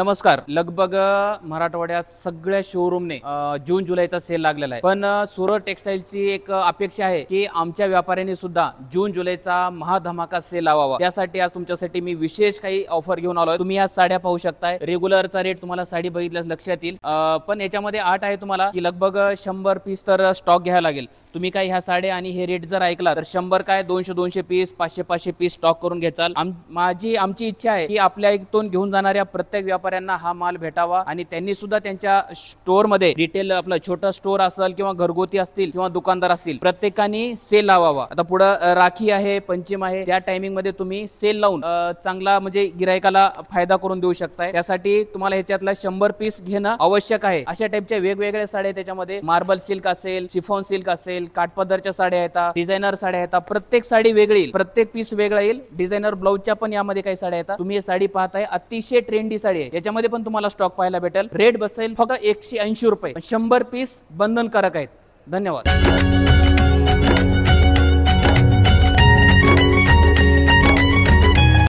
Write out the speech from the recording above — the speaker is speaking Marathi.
नमस्कार. लगभग मराठवाड्यात सगळ्या शोरूमने जून जुलैचा सेल लागलेला आहे. पण सुरत टेक्सटाईलची एक अपेक्षा आहे की आमच्या व्यापाऱ्यांनी सुद्धा जून जुलैचा महाधमाका सेल लावावा. त्यासाठी आज तुमच्यासाठी मी विशेष काही ऑफर घेऊन आलो तुम्ही या साड्या पाहू शकताय. रेग्युलरचा रेट तुम्हाला साडी बघितल्यास लक्षात येईल. पण याच्यामध्ये आठ आहे तुम्हाला की लगभग शंभर पीस तर स्टॉक घ्यायला लागेल. तुम्ही काय ह्या साड्या आणि हे रेट जर ऐकला तर शंभर काय? दोनशे दोनशे पीस पाचशे पाचशे पीस स्टॉक करून घ्याल आम- माझी आमची इच्छा आहे की आपल्या इथून घेऊन जाणाऱ्या प्रत्येक व्यापाऱ्यांना हा माल भेटावा आणि त्यांनी सुद्धा त्यांच्या स्टोअरमध्ये रिटेल आपलं छोटं स्टोअर असेल किंवा घरगुती असतील किंवा दुकानदार असतील प्रत्येकाने सेल लावावा. आता पुढं राखी आहे पंचम आहे त्या टायमिंगमध्ये तुम्ही सेल लावून चांगला म्हणजे गिरायकाला फायदा करून देऊ शकताय. त्यासाठी तुम्हाला ह्याच्यातला शंभर पीस घेणं आवश्यक आहे. अशा टाईपच्या वेगवेगळ्या साड्या त्याच्यामध्ये मार्बल सिल्क असेल शिफॉन सिल्क असेल काठपदरच्या साड्या येतात डिझायनर साड्या येतात. प्रत्येक साडी वेगळी येईल प्रत्येक पीस वेगळा येईल. डिझायनर ब्लाऊजच्या पण यामध्ये काही साड्या येतात. तुम्ही साडी पाहताय अतिशय ट्रेंडी साडी आहे. याच्यामध्ये पण तुम्हाला स्टॉक पाहायला भेटेल. रेट बसेल फक्त एकशे ऐंशी रुपये. शंभर पीस बंधनकारक आहेत. धन्यवाद.